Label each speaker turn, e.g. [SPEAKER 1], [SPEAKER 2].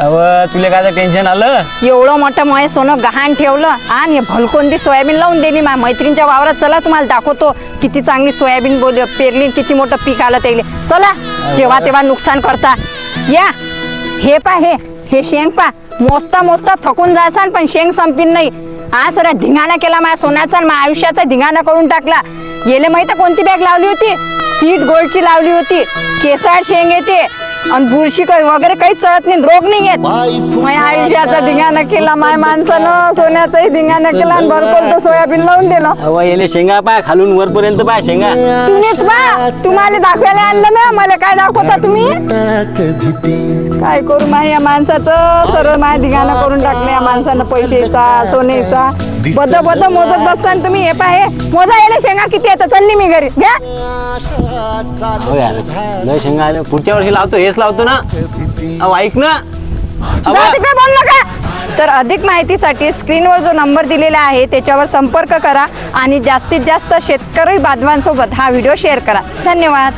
[SPEAKER 1] अव तुला काय टेन्शन आलं?
[SPEAKER 2] एवढं मोठं मय सोनं गहाण ठेवलं आणि भलकोंदी सोयाबीन लावून दिली माझ्या मैत्रिणीच्या वावरात चला तुम्हाला दाखवतो किती चांगली सोयाबीन बोल पेरली किती मोठं पीक आलं त्याले. चला जेव्हा तेव्हा नुकसान करता. या हे पा हे हे शेंग पा. मोजता मोजता थकून जायचा पण शेंग संपीन नाही. हा सर धिंगाणा केला माझ्या सोन्याचा आणि माझ्या आयुष्याचा धिंगाणा करून टाकला. गेले माहिती कोणती बॅग लावली होती? सीट गोल्डची लावली होती. केसाळ शेंग येते आणि बुरशी क- वगैरे काहीच चढत नाही रोग नाही येत. माझ्या आयुष्याचा धिंगाणा केला माझ्या माणसानं सोन्याचाही धिंगाणा केला आणि भरपूर सोयाबीन लावून दिलं.
[SPEAKER 1] अव येले शेंगा पाय खालून वरपर्यंत पाय शेंगा.
[SPEAKER 2] तुम्हीच बा तुम्हाला दाखवायला आणलं ना मला काय दाखवता तुम्ही? काय करू माझ्या या माणसाचं? सरळ माझ्या धिंगाणा करून टाकलं या माणसानं पैसेचा सोनेचा बद बद मोजत बसताना तुम्ही हे पाहे मोजा यायला शेंगा किती येतं? चालली मी घरी. घ्या.
[SPEAKER 1] हो यार लय शेंगा आल्या. पुढच्या वर्षी लावतो हेच लावतो ना. अहो ऐक ना. अव
[SPEAKER 2] जा तिकडे बोल नका. तर अधिक माहितीसाठी स्क्रीनवर जो नंबर दिलेला आहे त्याच्यावर संपर्क करा आणि जास्तीत जास्त शेतकरी बांधवांसोबत हा व्हिडिओ शेअर करा. धन्यवाद.